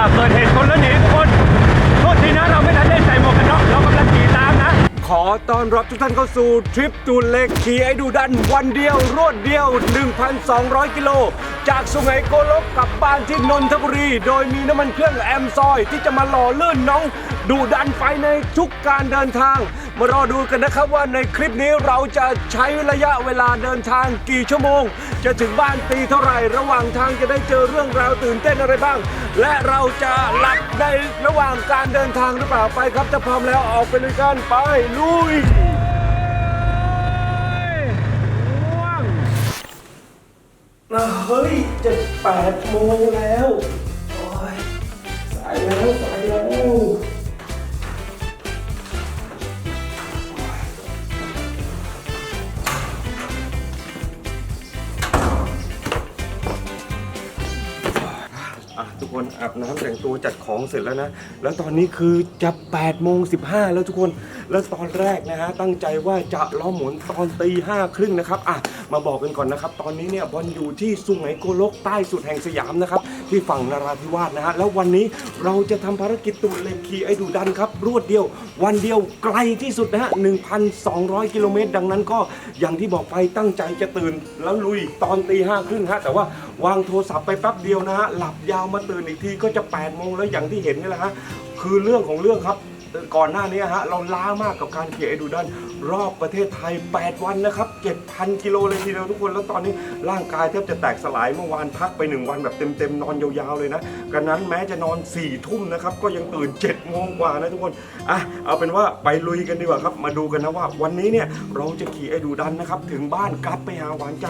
าเกิดเหตุคนแล้วหนีทุกคนโทษทีนะเราไม่ทันได้ใส่หมวกกันน็อกเรากำลังขี่ตามนะ ขอต้อนรับทุกท่านเข้าสู่ทริปตูนเล็กขี่ไอ้ดูดันวันเดียว รวดเดียว 1,200 กิโล จากสุไหงโกลกกลับบ้านที่นนทบุรี โดยมีน้ำมันเครื่องแอมซอยที่จะมาหล่อลื่นน้อง ดูดันไฟในทุกการเดินทาง มารอดูกันนะครับว่าในคลิปนี้เราจะใช้ระยะเวลาเดินทางกี่ชั่วโมง จะถึงบ้านตีเท่าไหร่ ระหว่างทางจะได้เจอเรื่องราวตื่นเต้นอะไรบ้าง และเราจะหลับในระหว่างการเดินทางหรือเปล่าไปครับถ้าพร้อมแล้วออกไปเลยกันไปลุยเฮ้ยจะแปดโมงแล้ว โอ้ยสายแล้วสายแล้ว คนอาบน้ำแต่งตัวจัดของเสร็จแล้วนะ แล้วตอนนี้คือจะ8โมง15 แล้วทุกคน แล้วตอนแรกนะฮะตั้งใจว่าจะล้อหมุนตอนตีห้าครึ่งนะครับอะมาบอกกันก่อนนะครับ ตอนนี้เนี่ยบอลอยู่ที่สุไหงโกลกใต้สุดแห่งสยามนะครับที่ฝั่งนราธิวาสนะฮะแล้ววันนี้เราจะทำภารกิจตูดเล็งขีไอดูดันครับ รวดเดียว วันเดียวไกลที่สุดนะฮะ1,200 กิโลเมตร ดังนั้นก็อย่างที่บอกไปตั้งใจจะตื่น แล้วลุยตอนตีห้าครึ่งฮะแต่ว่าวางโทรศัพท์ไปแป๊บเดียวนะฮะหลับยาวมาตื่นอีกทีก็จะ8โมงแล้วอย่างที่เห็นนี่แหละฮะคือเรื่องของเรื่องครับ ก่อนหน้านี้ฮะเราล้ามากกับการขี่ไอดูดันรอบประเทศไทย 8 วันนะครับ 7,000 กิโลเลยทีเดียวทุกคนแล้วตอนนี้ร่างกายแทบจะแตกสลายเมื่อวานพักไป 1 วันแบบเต็มๆ นอนยาวๆเลยนะกันนั้นแม้จะนอน4ทุ่มนะครับ ก็ยังตื่น7โมงกว่านะทุกคนอะเอาเป็นว่าไปลุยกันดีกว่าครับ มาดูกันนะว่าวันนี้เนี่ยเราจะขี่ไอดูดันนะครับ ถึงบ้านกลับไปหาหวานใจ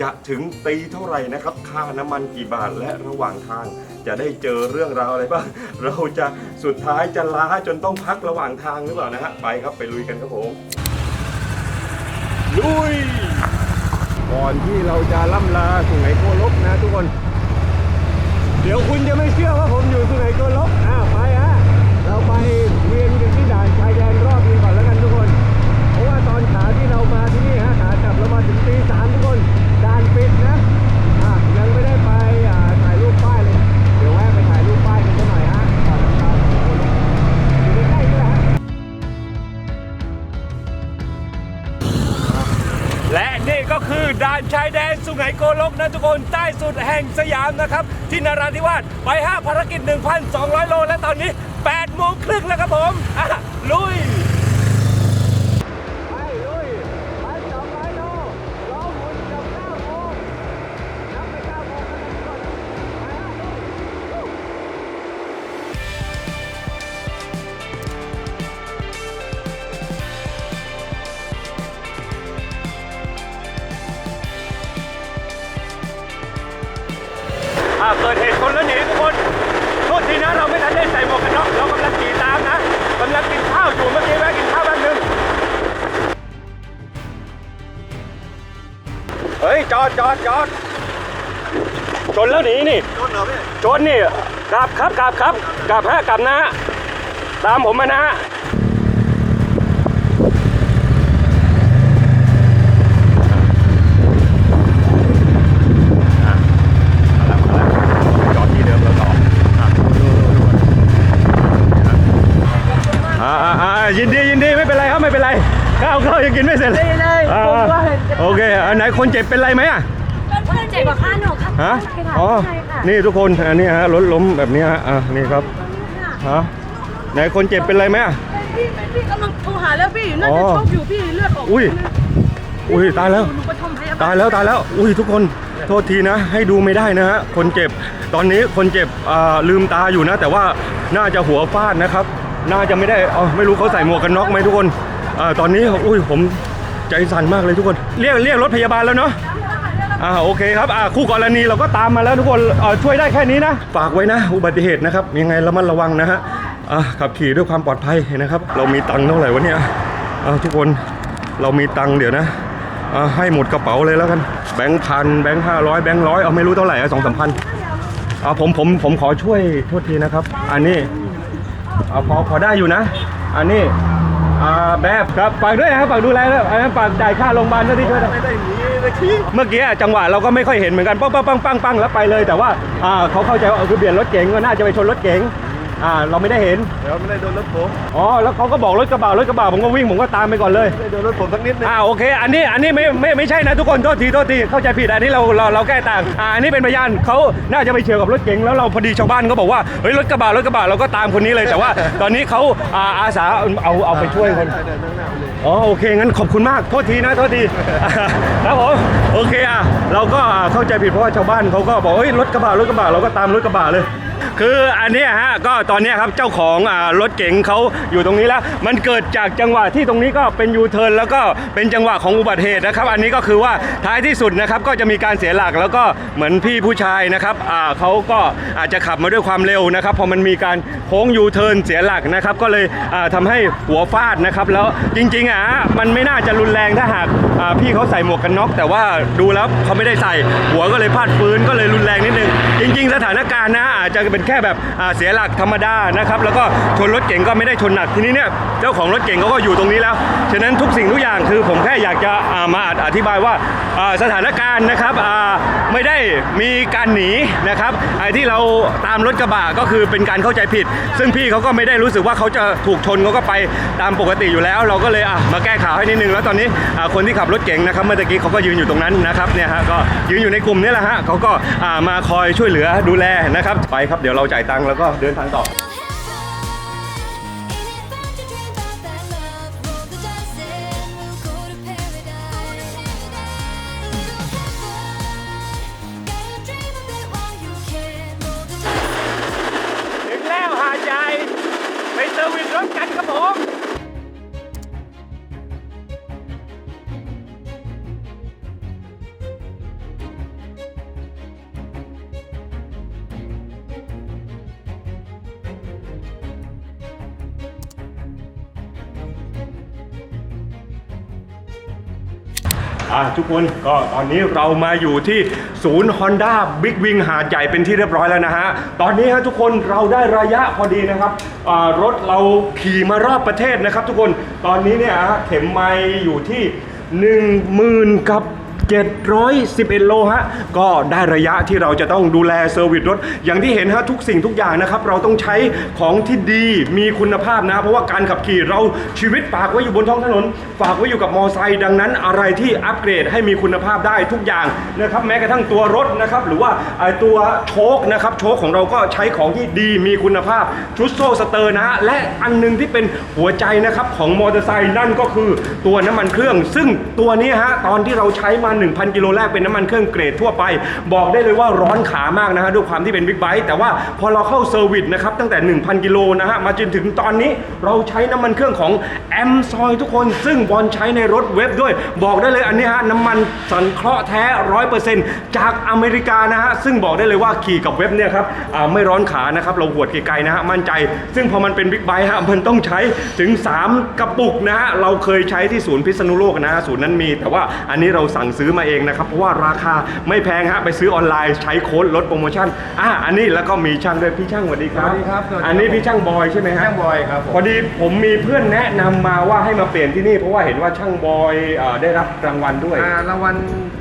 จะถึงตีเท่าไหร่นะครับค่าน้ำมันกี่บาทและระหว่างทาง จะได้เจอเรื่องราวอะไรบ้าง เราจะสุดท้ายจะล้าจนต้องพักระหว่างทางหรือเปล่านะฮะ ไปครับไปลุยกันครับผม ลุย ก่อนที่เราจะล่ำลาสุไหงโกลกนะทุกคน เดี๋ยวคุณจะไม่เชื่อว่าผมอยู่สุไหงโกลกอ่าไปฮะ ด่านชายแดนสุไหงโกลกนะทุกคนใต้สุดแห่งสยามนะครับ ที่นราธิวาสไปห้าภารกิจ 1,200 โล และตอนนี้8โมงครึ่งแล้วครับผมอะลุย เฮ้ยจอดจอดจอดชนแล้วหนีนี่ชนเหรอพี่ชนนี่กลับครับกลับครับกลับฮะกลับนะฮะตามผมมานะฮะจอดที่เดิมแล้วต่ออะดูดูดูอ่าอ่าอ่ายินดียินดีไม่เป็นไรครับไม่เป็นไรข้าวข้าวยังกินไม่เสร็จเลยไม่ได้อ่าผมว่า โอเคอันไหนคนเจ็บเป็นไรไหมอะเพื่อนเจ็บกว่าข้าหนูครับฮะใช่ค่ะอ๋อใช่ค่ะนี่ทุกคนอันนี้ฮะรถล้มแบบนี้ฮะอะนี่ครับฮะไหนคนเจ็บเป็นไรไหมอะพี่พี่กำลังโทรหาแล้วพี่น่าอ๋อจะช็อกอยู่พี่เลือดออกอุ้ยอุ้ยตายแล้วหนูไปทำพยาบาลตายแล้วตายแล้ว อุ้ยทุกคนโทษทีนะ ให้ดูไม่ได้นะฮะคนเจ็บ ตอนนี้คนเจ็บอ่าลืมตาอยู่นะ แต่ว่าน่าจะหัวฟาดนะครับ น่าจะไม่ได้เอ๋อไม่รู้เขาใส่หมวกกันน็อกไหมทุกคนอ่าตอนนี้อุ้ยผม ใจสั่นมากเลยทุกคน เรียกเรียกรถพยาบาลแล้วเนาะอ่าโอเคครับอ่าคู่กรณีเราก็ตามมาแล้วทุกคนเอ่อช่วยได้แค่นี้นะฝากไว้นะ อุบัติเหตุนะครับยังไงระมัดระวังนะฮะอ่าขับขี่ด้วยความปลอดภัยนะครับ เรามีตังค์เท่าไหร่วะเนี่ยอ่าทุกคนเรามีตังค์เดี๋ยวนะอ่าให้หมดกระเป๋าเลยแล้วกันแบงค์พันแบงค์ห้าร้อยแบงค์ร้อยเอาไม่รู้เท่าไหร่สองสามพันอ่าผมผมผมขอช่วยโทษทีนะครับ อันนี้อ่าพอพอได้อยู่นะ อันนี้ แบบครับฝากด้วยนะครับฝากดูแลด้วยอันนั้นฝากจ่ายค่าโรงพยาบาลด้วยที่ช่วยไม่ได้หนีเลยทีเมื่อกี้อะจังหวะเราก็ไม่ค่อยเห็นเหมือนกันปังปังปังปังปังแล้วไปเลย แต่ว่าอ่าเขาเข้าใจว่าเออคือเบียดรถเก๋งก็น่าจะไปชนรถเก๋ง อ่าเราไม่ได้เห็น เดี๋ยวไม่ได้โดนรถผมอ๋อแล้วเขาก็บอกรถกระบะรถกระบะผมก็วิ่งผมก็ตามไปก่อนเลยไม่ได้โดนรถผมสักนิดนึงอ่าโอเค อันนี้อันนี้ไม่ไม่ไม่ใช่นะทุกคนโทษทีโทษทีเข้าใจผิดอันนี้เราเราเราแก้ต่างอ่าอันนี้เป็นพยานเขาน่าจะไปเฉียวกับรถเก๋งแล้วเราพอดีชาวบ้านก็บอกว่าเฮ้ยรถกระบะรถกระบะเราก็ตามคนนี้เลยแต่ว่า ตอนนี้เขาอ่าอาสาเอาเอาไปช่วยคนเดินนั่งหน้าไปเลย อ๋อโอเคงั้นขอบคุณมากโทษทีนะโทษที ครับผมโอเคอะเราก็อ่าเข้าใจผิดเพราะว่าชาวบ้านเขาก็บอกเฮ้ยรถกระบะรถกระบะเราก็ตามรถกระบะเลย คืออันเนี้ยฮะก็ตอนเนี้ยครับเจ้าของอ่ารถเก๋งเขาอยู่ตรงนี้แล้ว มันเกิดจากจังหวะที่ตรงนี้ก็เป็นยูเทิร์นแล้วก็เป็นจังหวะของอุบัติเหตุนะครับ อันนี้ก็คือว่าท้ายที่สุดนะครับก็จะมีการเสียหลักแล้วก็เหมือนพี่ผู้ชายนะครับอ่าเขาก็อาจจะขับมาด้วยความเร็วนะครับพอมันมีการโค้งยูเทิร์นเสียหลักนะครับก็เลยอ่าทำให้หัวฟาดนะครับแล้วจริงๆอะมันไม่น่าจะรุนแรงถ้าหากอ่าพี่เขาใส่หมวกกันน็อกแต่ว่าดูแล้วเขาไม่ได้ใส่หัวก็เลยพลาดฟื้นก็เลยรุนแรงนิดนึงจริง ๆ สถานการณ์นะอาจจะเป็นแค่แบบเสียหลักธรรมดานะครับแล้วก็ชนรถเก๋งก็ไม่ได้ชนหนักทีนี้เนี่ยเจ้าของรถเก๋งเขาก็อยู่ตรงนี้แล้วฉะนั้นทุกสิ่งทุกอย่างคือผมแค่อยากจะามาอธิบายว่าสถานการณ์นะครับไม่ได้มีการหนีนะครับไอ้ที่เราตามรถกระบะก็คือเป็นการเข้าใจผิด ซึ่งพี่เขาก็ไม่ได้รู้สึกว่าเขาจะถูกชนเขาก็ไปตามปกติอยู่แล้ว เราก็เลยมาแก้ข่าวให้นิดนึงแล้วตอนนี้คนที่ขับรถเก๋งนะครับเมื่อกี้เขาก็ยืนอยู่ตรงนั้นนะครับเนี่ยฮะก็ยืนอยู่ในกลุ่มนี้แหละฮะเขาก็มาคอยช่วยเหลือดูแลนะครับไปครับเดี๋ยวเราจ่ายตังค์แล้วก็เดินทางต่อ ถึงแล้วหาดใหญ่ไปเซอร์วิสรถกันครับผม อ่าทุกคนก็ตอนนี้เรามาอยู่ที่ศูนย์ Honda Big Wing หาดใหญ่เป็นที่เรียบร้อยแล้วนะฮะ ตอนนี้ฮะทุกคนเราได้ระยะพอดีนะครับอ่ารถเราขี่มารอบประเทศนะครับ ทุกคนตอนนี้เนี่ยฮะเข็มไมล์อยู่ที่ 10,000กับ 711 โลฮะ ก็ได้ระยะที่เราจะต้องดูแลเซอร์วิสรถ อย่างที่เห็นฮะทุกสิ่งทุกอย่างนะครับ เราต้องใช้ของที่ดีมีคุณภาพนะ เพราะว่าการขับขี่เราชีวิตฝากไว้อยู่บนท้องถนน ฝากไว้อยู่กับมอไซค์ดังนั้นอะไรที่อัปเกรดให้มีคุณภาพได้ทุกอย่างนะครับแม้กระทั่งตัวรถนะครับหรือว่าตัวโชคนะครับโชคของเราก็ใช้ของที่ดีมีคุณภาพชุดโซ่สเตอร์นะและอันหนึงที่เป็นหัวใจนะครับของมอเตอร์ไซค์นั่นก็คือตัวน้ำมันเครื่อง ซึ่งตัวนี้ฮะตอนที่เราใช้มา1,000 กิโลแรกเป็นน้ำมันเครื่องเกรดทั่วไป บอกได้เลยว่าร้อนขามากนะฮะด้วยความที่เป็นบิ๊กไบค์แต่ว่าพอเราเข้าเซอร์วิสนะครับตั้งแต่ 1,000 กิโลนะฮะมาจนถึงตอนนี้เราใช้น้ำมันเครื่องของแอมซอยทุกคนซึ่งบอลใช้ในรถเว็บด้วย บอกได้เลยอันนี้ฮะน้ำมันสันเคราะห์แท้ร้อยเปอร์เซ็นต์จากอเมริกานะฮะซึ่งบอกได้เลยว่าขี่กับเว็บเนี่ยครับไม่ร้อนขานะครับเราหวดไกลๆนะฮะมั่นใจ ซึ่งพอมันเป็นบิ๊กไบค์ฮะมันต้องใช้ถึง 3 กระปุกนะฮะเราเคยใช้ที่ศูนย์พิษณุโลกนะฮะศูนย์นั้นมี แต่ว่าอันนี้เราสั่งซื้อมาเองนะครับ เพราะว่าราคาไม่แพงฮะไปซื้อออนไลน์ใช้โค้ดลดโปรโมชั่นอะอันนี้แล้วก็มีช่างด้วยพี่ช่างสวัสดีครับ สวัสดีครับสวัสดีครับ อันนี้พี่ช่างบอยใช่ไหมฮะ ช่างบอยครับผมพอดีผมมีเพื่อนแนะนำมาว่าให้มาเปลี่ยนที่นี่ เพราะว่าเห็นว่าช่างบอยเอ่อได้รับรางวัลด้วย อ่ารางวัล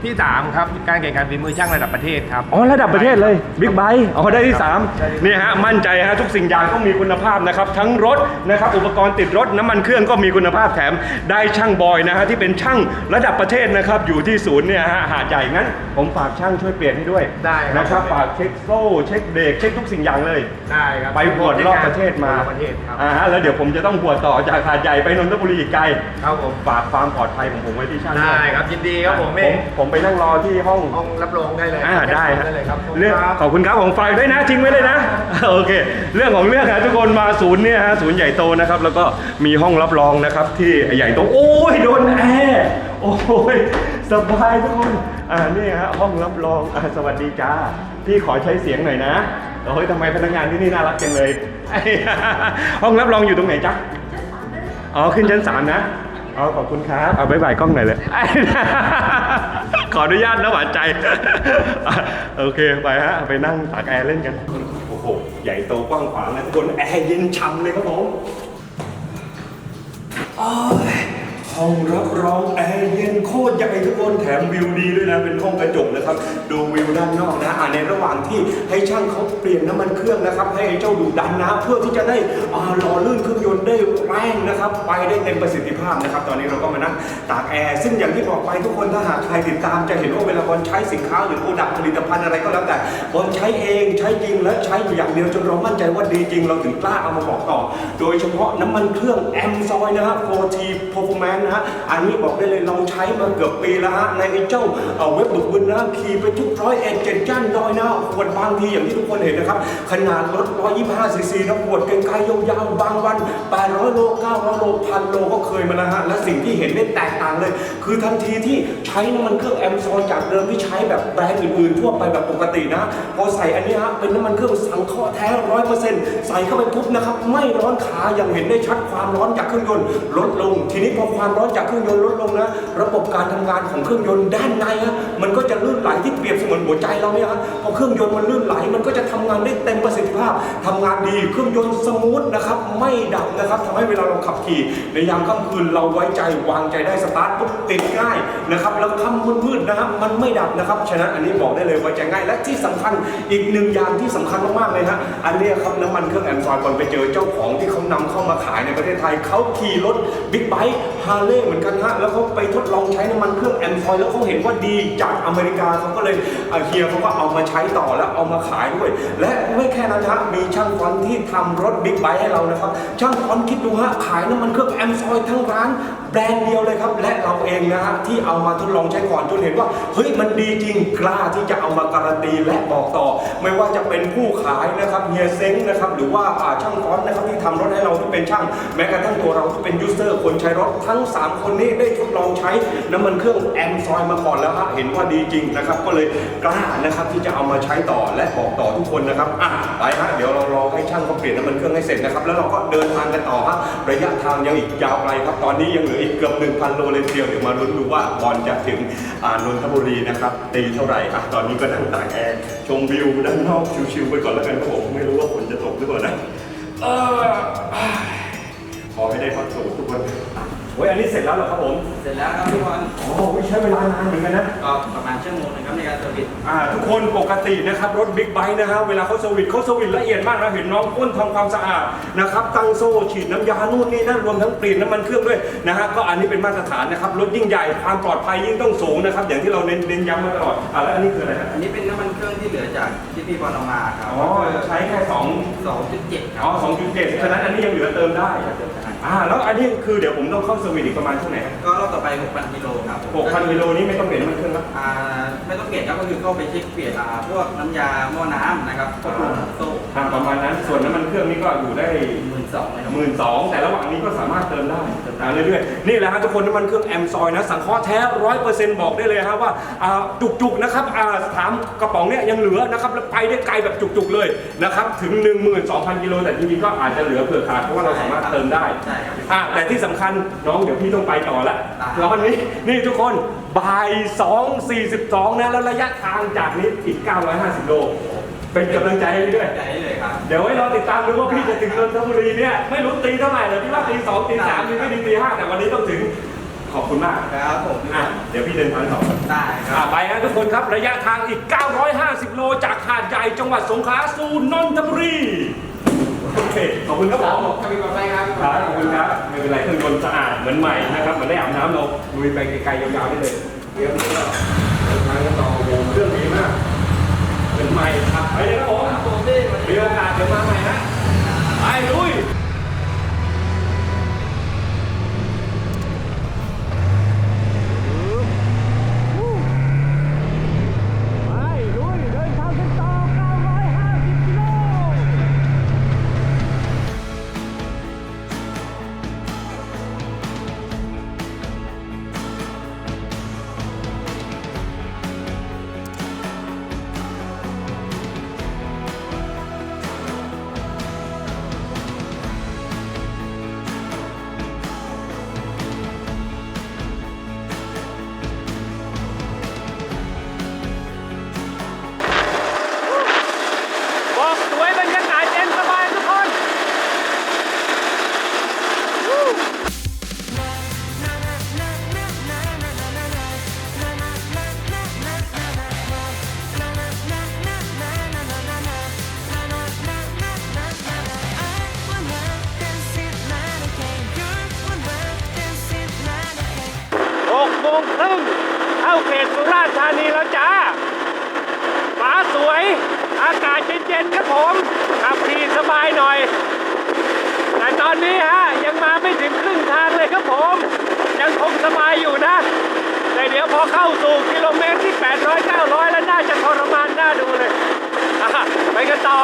ที่3ครับการแข่งขันฝีมือช่างระดับประเทศครับ อ๋อระดับประเทศเลยบิ๊กไบค์อ๋อได้ที่ครับ3นี่ฮะมั่นใจฮะทุกสิ่งอย่างต้องมีคุณภาพนะครับทั้งรถนะครับอุปกรณ์ติดรถน้ำมันเครื่องก็มีคุณภาพแถมได้ช่างบอยนะฮะที่เป็นช่างระดับประเทศนะครับอยู่ที่ศูนย์เนี่ยฮะหาดใหญ่งั้น ผมฝากช่างช่วยเปลี่ยนให้ด้วยได้ครับ นะครับฝากเช็คโซ่เช็คเบรกเช็คทุกสิ่งอย่างเลย ได้ครับไปบวชรอบประเทศมารอบประเทศครับ อ่าฮะแล้วเดี๋ยวผมจะต้องบวชต่อจากหาดใหญ่ไปนนทบุรีอีกไกลครับผม ฝากความปลอดภัยของผมไว้ที่ช่างด้วย ได้ครับยินดีครับผมผเอมงผมไปนั่งรอที่ห้อง ห้องรับรองได้เลยอ่าได้ฮะได้เลยครับเรื่องครับขอบคุณครับผมฝากด้วยนะทิ้งไว้เลยนะ โอเค เรื่องของเรื่องฮะทุกคนมาศูนย์เนี่ยฮะศูนย์ใหญ่โตนะครับ แล้วก็มีห้องรับรองนะครับ ที่ใหญ่โตโอ้ยโดนแอร์โอ้ยสบายทุกคนอ่านี่ฮะห้องรับรองอ่าสวัสดีจ้าพี่ขอใช้เสียงหน่อยนะโอ้ยทำไมพนักงานที่นี่น่ารักจังเลย ห้องรับรองอยู่ตรงไหนจ๊ะอ๋อขึ้นชั้นสามนะ อ๋อขอบคุณครับ เอาบายบายกล้องหน่อยเลย ขออนุญาตนะหวานใจอะโอเคไปฮะ ไปนั่งตากแอร์เล่นกัน โอ้โห ใหญ่โตกว้างขวางนะทุกคนแอร์เย็นฉ่ำเลยครับผมอ้าย ห้องรับรองแอร์เย็นโคตรใหญ่ทุกคนแถมวิวดีด้วยนะ เป็นห้องกระจกนะครับ ดูวิวด้านนอกนะอ่าในระหว่างที่ให้ช่างเขาเปลี่ยนน้ำมันเครื่องนะครับ ให้เจ้าดูดันนะ เพื่อที่จะได้อ่าหล่อลื่นเครื่องยนต์ได้แรงนะครับ ไปได้เต็มประสิทธิภาพนะครับ ตอนนี้เราก็มานั่งตากแอร์ ซึ่งอย่างที่บอกไปทุกคนถ้าหากใครติดตามจะเห็นว่าเวลาบอลใช้สินค้าหรือโปรดักต์ผลิตภัณฑ์อะไรก็แล้วแต่บอลใช้เองใช้จริงและใช้อยู่อย่างเดียวจนเรามั่นใจว่าดีจริงเราถึงกล้าเอามาบอกต่อ โดยเฉพาะน้ำมันเครื่องแอมซอยนะฮะ 4T Performance นะฮะ อันนี้บอกได้เลยเราใช้มาเกือบปีแล้วฮะ ในไอ้เจ้าเว็บบึกบึนนะขี่ไปทุกร้อยเอ็ดเจ็ดจ้านดอยนะขวดบางทีอย่างที่ทุกคนเห็นนะครับ ขนาดรถ125ซีซีนะขวดไกลๆยาวๆบางวัน 800 โล 900 โลพันโลก็เคยมาแล้วฮะ และสิ่งที่เห็นได้แตกต่างเลย คือทันทีที่ใช้น้ำมันเครื่องแอมซอยจากเดิมที่ใช้แบบแบรนด์อื่นๆทั่วไปแบบปกตินะ พอใส่อันนี้ฮะเป็นน้ำมันเครื่องสังเคราะห์แท้ร้อยเปอร์เซ็นต์ใส่เข้าไปปุ๊บนะครับไม่ร้อนขาอย่างเห็นได้ชัดความร้อนจากเครื่องยนต์ลดลง ทีนี้พอความร้อนจากเครื่องยนต์ลดลงนะ ระบบการทำงานของเครื่องยนต์ด้านในฮะมันก็จะลื่นไหลที่เปรียบเสมือนหัวใจเราเนี่ยฮะพอเครื่องยนต์มันลื่นไหล มันก็จะทำงานได้เต็มประสิทธิภาพทำงานดีเครื่องยนต์สมูทนะครับไม่ดับนะครับทำให้เวลาเราขับขี่ ในยามค่ำคืนเราไว้ใจวางใจได้สตาร์ทปุ๊บติดง่ายนะครับแล้วค่ำมืดๆนะครับมันไม่ดับนะครับฉะนั้นอันนี้บอกได้เลยไว้ใจง่ายและที่สำคัญอีกหนึ่งอย่างที่สำคัญมากๆเลยฮะอันนี้ครับน้ำมันเครื่องแอมซอยก่อนไปเจอเจ้าของที่เขานำเข้ามาขายในประเทศไทยเขาขี่รถบิ๊กไบค์ฮาร์เล่เหมือนกันฮะแล้วเขาไปทดลองใช้น้ำมันเครื่องแอมฟอยแล้วเขาเห็นว่าดีจากอเมริ กาเขาก็เลยเฮียเขาก็เอามาใช้ต่อแล้วเอามาขายด้วย และไม่แค่นั้นฮะมีช่างฟอนที่ทำรถบิ๊กไบค์ให้เรานะครับ ช่างฟอนคิดดูฮะขายน้ำมันเครื่องแอมซอยทั้งร้านแบรนด์เดียวเลยครับ และเราเองนะฮะที่เอามาทดลองใช้ก่อนจนเห็นว่าเฮ้ยมันดีจริงกล้าที่จะเอามาการันตีและบอกต่อ ไม่ว่าจะเป็นผู้ขายนะครับเฮียเซ้งนะครับหรือว่าช่างฟอนนะครับที่ทำรถให้เราที่เป็นช่าง แม้กระทั่งตัวเราที่เป็นยูเซอร์คนใช้รถทั้ง 3 คนนี้ได้ทดลองใช้น้ำมันเครื่องแอมซอยมาก่อนแล้วฮะเห็นว่าดีจริงนะครับก็เลยกล้านะครับที่จะเอามาใช้ต่อและบอกต่อทุกคนนะครับอะไปฮะเดี๋ยวเรารอให้ช่างเขาเปลี่ยนน้ำมันเครื่องให้เสร็จนะครับแล้วเราก็เดินทางกันต่อฮะระยะทางยังอีกยาวไกลครับตอนนี้ยังเหลืออีกเกือบ1,000โลเลยทีเดียวเดี๋ยวมาลุ้นดูว่าบอลจะถึงอ่านนทบุรีนะครับตีเท่าไหร่อะตอนนี้ก็นั่งตากแอร์ชมวิวด้านนอกชิวๆไปก่อนแล้วกันครับผมไม่รู้ว่าฝนจะตกหรือเปล่านะเออขอให้ได้พักผ่อนทุกคน โอ้ยอันนี้เสร็จแล้วเหรอครับผม เสร็จแล้วครับพี่บอลโอ้โหใช้เวลานานเหมือนกันนะ ก็ประมาณชั่วโมงหนึงครับในการเซอร์วิสอ่าทุกคนปกตินะครับรถบิ๊กไบค์นะฮะเวลาเขาสวิตช์เขาสวิตช์ละเอียดมากนะเห็นน้องพ่นทำความสะอาดนะครับตั้งโซ่ฉีดน้ำยานู่นนี่นั่นรวมทั้งเปลี่ยนน้ำมันเครื่องด้วยนะฮะก็อันนี้เป็นมาตรฐานนะครับรถยิ่งใหญ่ความปลอดภัยยิ่งต้องสูงนะครับอย่างที่เราเน้นเน้นย้ำมาตลอดอ่าแล้วอันนี้คืออะไรครับอันนี้เป็นน้ำมันเครื่องที่เหลือจากที่พี่บอลเอามาครับอ๋อใช้แค่สองสองจุดเจ็ดครัอ๋อสองจุดเจ็ดฉะนั้นอันนี้ยังเหลือเติมได้ อ่าแล้วอันนี้คือเดี๋ยวผมต้องเข้าสวิตช์อีกประมาณเท่าไหร่ครับก็รอบต่อไป 6,000กิโลครับหกพันกิโลนี้ไม่ต้องเปลี่ยนน้ำมันเครื่องครับอ่าไม่ต้องเปลี่ยนครับก็คือเข้าไปเช็คเปลี่ยนอ่าพวกน้ำยาหม้อน้ำนะครับควบคุมโซ่อ่าประมาณนั้นส่วนน้ำมันเครื่องนี่ก็อยู่ได้หมื่น สองเลยครับหมื่นสองแต่ระหว่างนี้ก็สามารถเติมได้เติมได้เรื่อยๆ นี่แหละฮะทุกคนน้ำมันเครื่องแอมซอยนะ สังเคราะห์แท้ร้อยเปอร์เซ็นต์บอกได้เลยฮะว่าอ่าจุกๆนะครับอ่าถามกระป๋องเนี่ยยังเหลือนะครับแล้วไปได้ไกลแบบจุกๆเลยนะครับถึง 12,000กิโลแต่จริงๆก็อาจจะเหลือเผื่อขาดเพราะว่าเราสามารถเติมได้ใช่ครับอะแต่ที่สำคัญน้องเดี๋ยวพี่ต้องไปต่อละอ่าแล้ววันนี้นี่ทุกคนบ่าย2.42นะแล้วระยะทางจากนี้อีก 950 โล เป็นกำลังใจให้พี่ด้วย ใจได้เลยครับ เดี๋ยวไว้รอติดตามดูว่าพี่จะถึงนนทบุรีเนี่ยไม่รู้ตีเท่าไหร่เลยพี่ว่าตีสองตีสามตีไม่ตีตีห้าแต่วันนี้ต้องถึงขอบคุณมากครับผมพี่บอะอลเดี๋ยวพี่เดินทางต่อได้คอะรับไปฮะทุกคนครับระยะทางอีก 950 โลจากหาดใหญ่จังหวัดสงขลาสู่นนทบุรีโอเคขอบคุณครับผมครับพี่บอลไปครับครับขอบคุณครับไม่เป็นไรเครื่องยนต์สะอาดเหมือนใหม่นะครับเหมือนได้อาบน้ำเราลุยไปไกลๆยาวๆได้เลยเดี๋ยวนี้ก็เดินทางกันต่อโอ้โหเครื่องดีมากเป็น ใหม่ครับไปเลยครับผมมีโอกาสเดี๋ยวมาใหม่นะ ไปลุย สุราษฎร์ธานีแล้วจ้าฟ้าสวย อากาศเย็นๆครับผมขับขี่สบายหน่อย แต่ตอนนี้ฮะยังมาไม่ถึงครึ่งทางเลยครับผม ยังคงสบายอยู่นะ แต่เดี๋ยวพอเข้าสู่กิโลเมตรที่ 800 900 แล้วน่าจะทรมานน่าดูเลยไปกันต่อ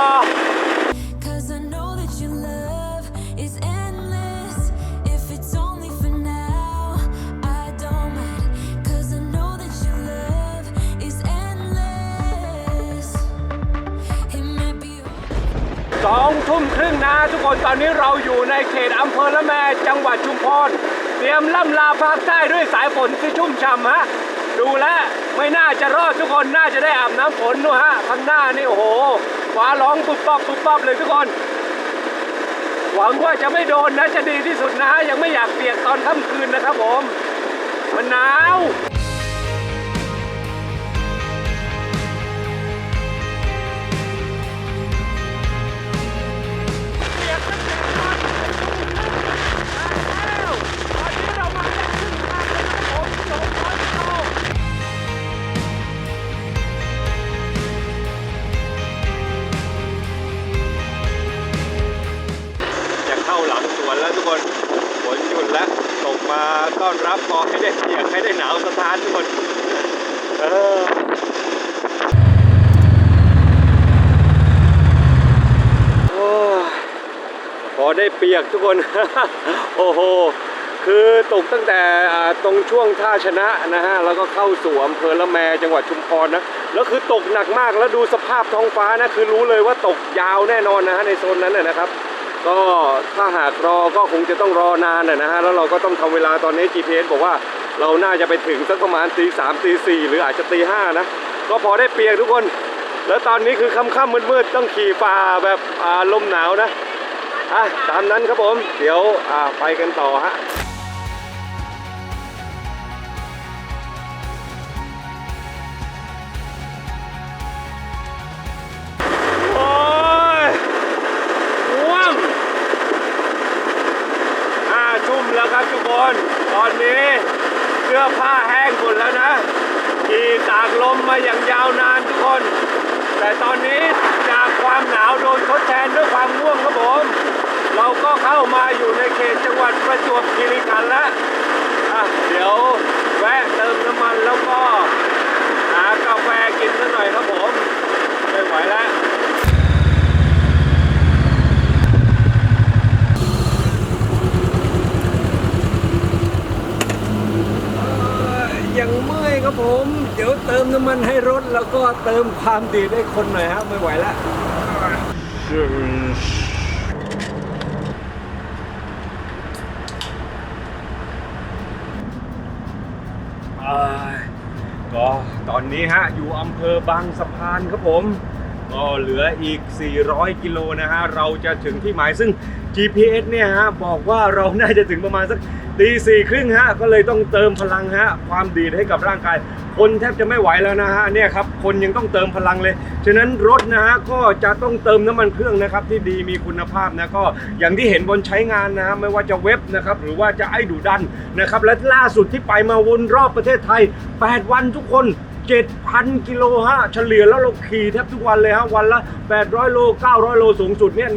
สองทุ่มครึ่งนะทุกคนตอนนี้เราอยู่ในเขตอำเภอละแมจังหวัดชุมพรเตรียมล่ำลาภาคใต้ด้วยสายฝนที่ชุ่มฉ่ำฮะดูแลไม่น่าจะรอดทุกคนน่าจะได้อาบน้ำฝนด้วยฮะข้างหน้านี่โอ้โหฟ้าร้องปุบปับปุบปับเลยทุกคน หวังว่าจะไม่โดนนะจะดีที่สุดนะฮะยังไม่อยากเปียกตอนค่ำคืนนะครับผมมันหนาว เปียกทุกคน โอ้โห คือตกตั้งแต่ตรงช่วงท่าชนะนะฮะ แล้วก็เข้าสู่อำเภอละแมจังหวัดชุมพรนะ แล้วคือตกหนักมาก แล้วดูสภาพท้องฟ้านะ คือรู้เลยว่าตกยาวแน่นอนนะฮะในโซนนั้นนะครับ ก็ถ้าหากรอก็คงจะต้องรอนานนะฮะ แล้วเราก็ต้องทำเวลาตอนนี้ GPS บอกว่าเราน่าจะไปถึงสักประมาณตีสามตีสี่หรืออาจจะตีห้านะ ก็พอได้เปียกทุกคน แล้วตอนนี้คือค่ำๆมืดๆต้องขี่ฝ่าแบบลมหนาวนะ อะตามนั้นครับผม เดี๋ยวอ่าไปกันต่อฮะโอ้ยง่วงห้าทุ่มแล้วครับทุกคนตอนนี้เสื้อผ้าแห้งหมดแล้วนะขี่ตากลมมาอย่างยาวนานทุกคน แต่ตอนนี้จาก ความหนาวโดนทดแทนด้วยความง่วงครับผม เราก็เข้ามาอยู่ในเขตจังหวัดประจวบคีรีขันธ์แล้วอะเดี๋ยวแวะเติมน้ำมันแล้วก็หากาแฟกินสักหน่อยครับผมไม่ไหวแล้วยังเมื่อยครับผม เดี๋ยวเติมน้ำมันให้รถแล้วก็เติมความดีให้คนหน่อยฮะไม่ไหวแล้ว ก็ตอนนี้ฮะ อยู่อำเภอบางสะพานครับผม ก็เหลืออีก 400 กิโลนะฮะ เราจะถึงที่หมายซึ่ง GPS เนี่ยฮะ บอกว่าเราน่าจะถึงประมาณสักตีสี่ครึ่งฮะ ก็เลยต้องเติมพลังฮะ ความดีให้กับร่างกาย คนแทบจะไม่ไหวแล้วนะฮะเนี่ยครับคนยังต้องเติมพลังเลย ฉะนั้นรถนะฮะก็จะต้องเติมน้ำมันเครื่องนะครับที่ดีมีคุณภาพนะก็อย่างที่เห็นบนใช้งานนะฮะไม่ว่าจะเว็บนะครับหรือว่าจะไอ้ดูดันนะครับและล่าสุดที่ไปมาวนรอบประเทศไทย 8 วันทุกคน7,000 กิโลฮะเฉลี่ยแล้วเราขี่แทบทุกวันเลยฮะวันละ 800 โล 900 โลสูงสุดเนี่ย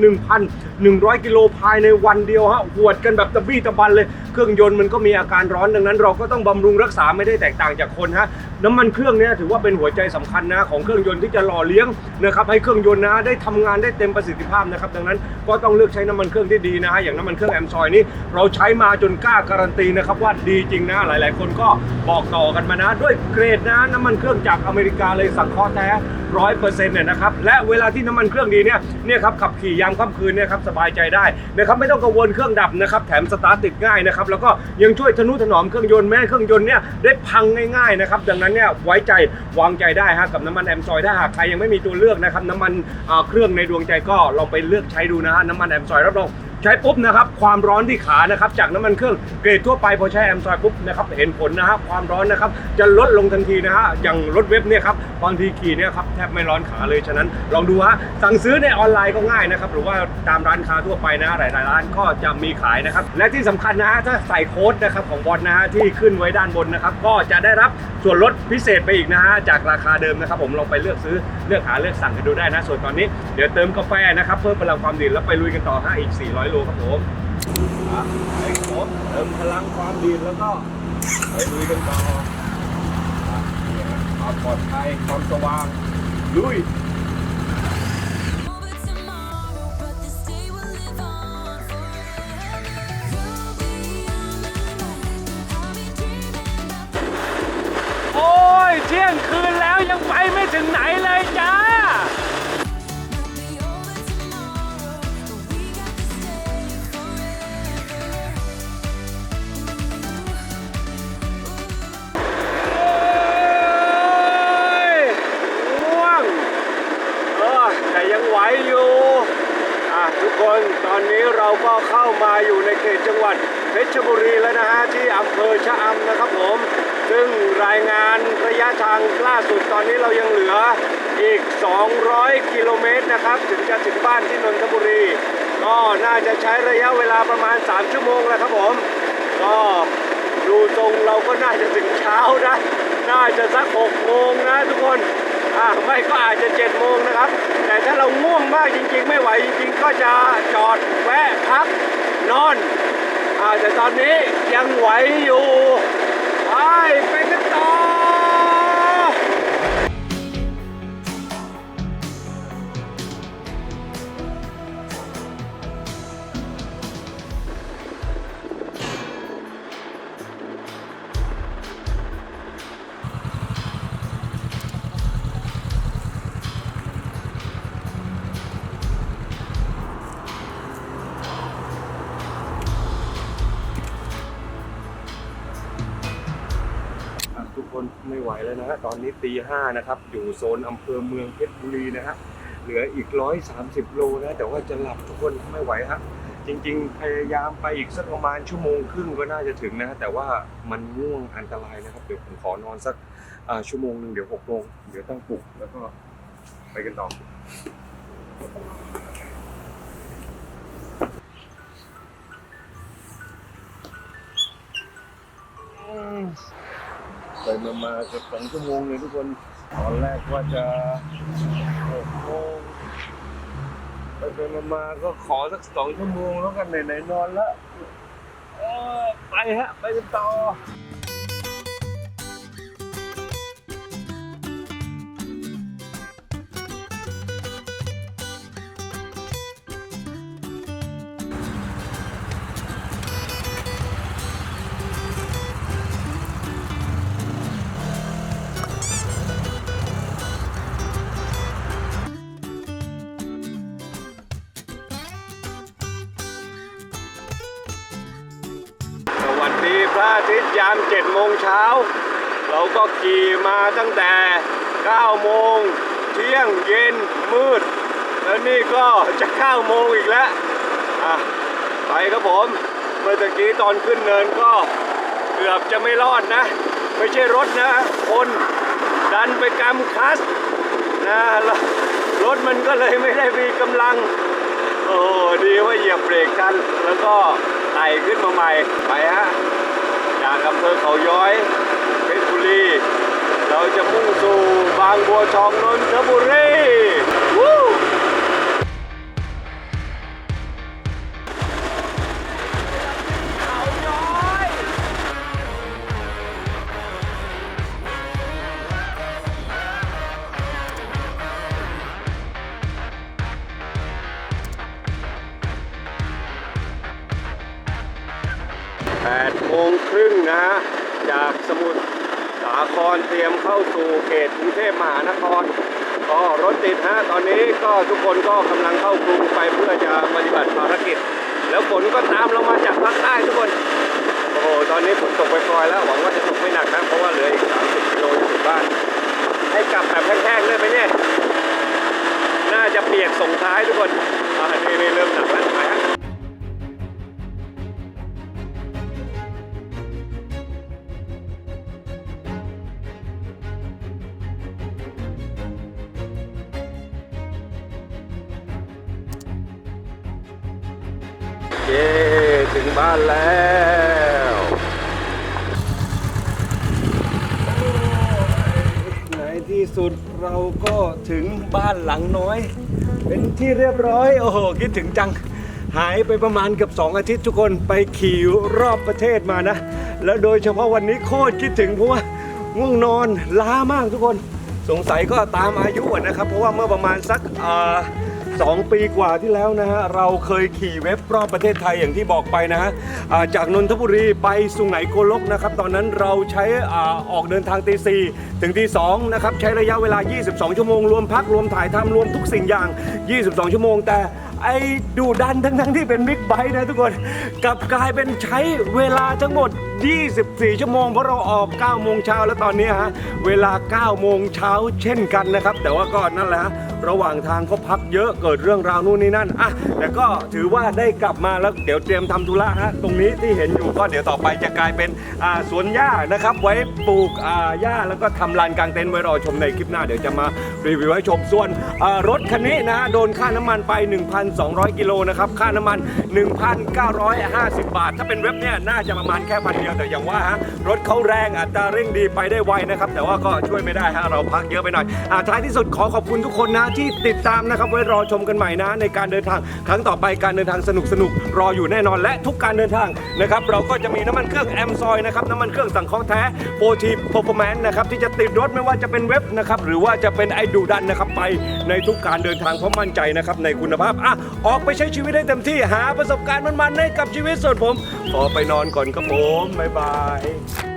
1,100 กิโลภายในวันเดียวฮะหวดกันแบบตะบี้ตะบันเลย รื่องยนต์มันก็มีอาการร้อนดังนั้น เราก็ต้องบำรุงรักษาไม่ได้แตกต่างจากคนฮะน้ำมันเครื่องเนี่ยถือว่าเป็นหัวใจสำคัญนะของเครื่องยนต์ที่จะหล่อเลี้ยงนะครับให้เครื่องยนต์นะได้ทำงานได้เต็มประสิทธิภาพนะครับดังนั้นก็ต้องเลือกใช้น้ำมันเครื่องที่ดีนะฮะอย่างน้ำมันเครื่องแอมซอยนี่เราใช้มาจนกล้าการันตีนะครับว่าดีจริงนะหลาย ๆ คนก็บอกต่อกันมานะ ด้วยเกรดนะน้ำมันเครื่องจากอเมริกาเลยสังเคราะห์แท้ร้อยเปอร์เซ็นต์เนี่ยนะครับและเวลาที่น้ำมันเครื่องดีเนี่ยเนี่ยครับขับขี่ยามค่ำคืนเนี่ยครับสบายใจได้นะครับไม่ต้องกังวลเครื่องดับนะครับแถมสตาร์ทติดง่ายนะครับแล้วก็ยังช่วยทนุถนอมเครื่องยนต์แม้เครื่องยนต์เนี่ยได้พังง่ายๆนะครับดังนั้นเนี่ยไว้ใจวางใจได้ฮะกับน้ำมันแอมซอยถ้าหากใครยังไม่มีตัวเลือกนะครับน้ำมันเครื่องในดวงใจก็ลองไปเลือกใช้ดูนะฮะน้ำมันแอมซอยรับรอง ใช้ปุ๊บนะครับความร้อนที่ขานะครับจากน้ำมันเครื่องเกรดทั่วไปพอใช้แอมซอยปุ๊บนะครับเห็นผลนะฮะความร้อนนะครับจะลดลงทันทีนะฮะอย่างรถเว็บเนี่ยครับบางทีขี่เนี่ยครับแทบไม่ร้อนขาเลยฉะนั้น ลองดูฮะสั่งซื้อในออนไลน์ก็ง่ายนะครับหรือว่าตามร้านค้าทั่วไปนะหลายๆร้านก็จะมีขายนะครับและที่สำคัญนะฮะถ้าใส่โค้ดนะครับของบอลนะฮะที่ขึ้นไว้ด้านบนนะครับก็จะได้รับส่วนลดพิเศษไปอีกนะฮะจากราคาเดิมนะครับผมลองไปเลือกซื้อเลือกหาเลือกสั่งกันดูได้นะส่วนตอนนี้เดี๋ยวเติมกาแฟนะครับเพิ่มพลังความดื่มแล้วไปลุยกันต่อฮะอีก 400 โลครับผมไอ้ผมเติมพลังความดื่มแล้วก็ไปลุยกันต่อความปลอดภัยความสว่างลุย มาอยู่ในเขตจังหวัดเพชรบุรีแล้วนะฮะที่อำเภอชะอำนะครับผม ซึ่งรายงานระยะทางล่าสุดตอนนี้เรายังเหลืออีก 200 กิโลเมตรนะครับ ถึงจะถึงบ้านที่นนทบุรี ก็น่าจะใช้ระยะเวลาประมาณ 3 ชั่วโมงแล้วครับผม ก็ดูทรงเราก็น่าจะถึงเช้านะ น่าจะสัก6โมงนะทุกคนอ่าไม่ก็อาจจะ7โมงนะครับ แต่ถ้าเราง่วงมากจริง ๆ ไม่ไหวจริง ๆ ก็จะจอดแวะพัก นอนอ่าแต่ตอนนี้ยังไหวอยู่ ไปไปกันต่อ แล้วนะฮะตอนนี้ตีห้านะครับ อยู่โซนอำเภอเมืองเพชรบุรีนะฮะเหลืออีกร้อยสามสิบโลนะแต่ว่าจะหลับทุกคนไม่ไหวฮะจริง ๆ พยายามไปอีกสักประมาณชั่วโมงครึ่งก็น่าจะถึงนะ แต่ว่ามันง่วงอันตรายนะครับ เดี๋ยวผมขอนอนสักชั่วโมงหนึ่งเดี๋ยวหกโมงเดี๋ยวต้องปลุกแล้วก็ไปกันต่อ ไปมามาเกือบสองชั่วโมงเลยทุกคน ตอนแรกว่าจะหกโมงไปไปมามาก็ขอสักสองชั่วโมงแล้วกันไหนๆนอนละ เออ ไปฮะ ไปกันต่อ งเช้า เราก็ขี่มาตั้งแต่ 9 โมง เที่ยงเย็นมืด แล้วนี่ก็จะ9โมงอีกแล้วอะไปครับผม เมื่อตะกี้ตอนขึ้นเนินก็เกือบจะไม่รอดนะ ไม่ใช่รถนะ คนดันไปกำคัสนะรถมันก็เลยไม่ได้มีกำลัง โอ้ดีว่าเหยียบเบรกทันแล้วก็ไต่ขึ้นมาใหม่ไปฮะ จากอำเภอเขาย้อยเพชรบุรี เราจะมุ่งสู่บางบัวทองนนทบุรี เขตกรุงเทพมหานครก็รถติดฮะตอนนี้ก็ทุกคนก็กำลังเข้ากรุงไปเพื่อจะปฏิบัติภารกิจ แล้วฝนก็ตามเรามาจากภาคใต้ทุกคนโอ้โหตอนนี้ฝนตกไปล่อยแล้วหวังว่าจะตกไม่หนักนะเพราะว่าเหลืออีก 30กิโลจะถึงบ้าน ให้กลับแบบแห้งๆได้ไหมเนี่ยน่าจะเปียกส่งท้ายทุกคนอ่านี่นี่เริ่มหนักแล้ว บ้านแล้วในที่สุดเราก็ถึงบ้านหลังน้อย เป็นที่เรียบร้อย โอ้โห คิดถึงจัง หายไปประมาณเกือบ2 อาทิตย์ทุกคนไปขี่รอบประเทศมานะ แล้วโดยเฉพาะวันนี้โคตรคิดถึงเพราะว่าง่วงนอนล้ามากทุกคน สงสัยก็ตามอายุนะครับ เพราะว่าเมื่อประมาณสักอ่า สองปีกว่าที่แล้วนะฮะเราเคยขี่เว็บรอบประเทศไทยอย่างที่บอกไปนะฮะอ่าจากนนทบุรีไปสุไหงโกลกนะครับตอนนั้นเราใช้อาออกเดินทางตีสี่ถึงตีสองนะครับใช้ระยะเวลา 22 ชั่วโมงรวมพักรวมถ่ายทำรวมทุกสิ่งอย่าง 22 ชั่วโมงแต่ ไอ้ดูดันทั้งทั้งที่เป็นบิ๊กไบค์นะทุกคนกลับกลายเป็นใช้เวลาทั้งหมด 24 ชั่วโมงเพราะเราออก 9 โมงเช้าแล้วตอนนี้ฮะเวลา 9 โมงเช้าเช่นกันนะครับ แต่ว่าก็นั่นแหละฮะระหว่างทางก็พักเยอะเกิดเรื่องราวนู่นนี่นั่นอะแต่ก็ถือว่าได้กลับมาแล้วเดี๋ยวเตรียมทำธุระฮะตรงนี้ที่เห็นอยู่ก็เดี๋ยวต่อไปจะกลายเป็นสวนหญ้านะครับ ไว้ปลูกหญ้าแล้วก็ทำลานกลางเต็นท์ไว้รอชมในคลิปหน้าเดี๋ยวจะมารีวิวให้ชมส่วนรถคันนี้นะฮะโดนค่าน้ำมันไป1,200 กิโลนะครับ ค่าน้ำมัน 1,950 บาท ถ้าเป็นเว็บเนี่ยน่าจะประมาณแค่พันเดียวแต่อย่างว่าฮะรถเขาแรงอัตราเร่งดีไปได้ไวนะครับ แต่ว่าก็ช่วยไม่ได้ฮะเราพักเยอะไปหน่อยอ่าท้ายที่สุดขอขอบคุณทุกคนนะที่ติดตามนะครับไว้รอชมกันใหม่นะ ในการเดินทางครั้งต่อไปการเดินทางสนุกสนุกรออยู่แน่นอนและทุกการเดินทางนะครับเราก็จะมีน้ำมันเครื่องแอมซอยนะครับน้ำมันเครื่องสังเคราะห์แท้โปรทีโปรแมนนะครับที่จะติดรถไม่ว่าจะเป็นเว็บนะครับหรือว่าจะเป็นไอดูดันนะครับไปในทุกการเดินทางเพราะมั่นใจนะครับในคุณภาพอะออกไปใช้ชีวิตให้เต็มที่หาประสบการณ์มันๆให้กับชีวิตส่วนผมขอไปนอนก่อนครับผมบ๊ายบาย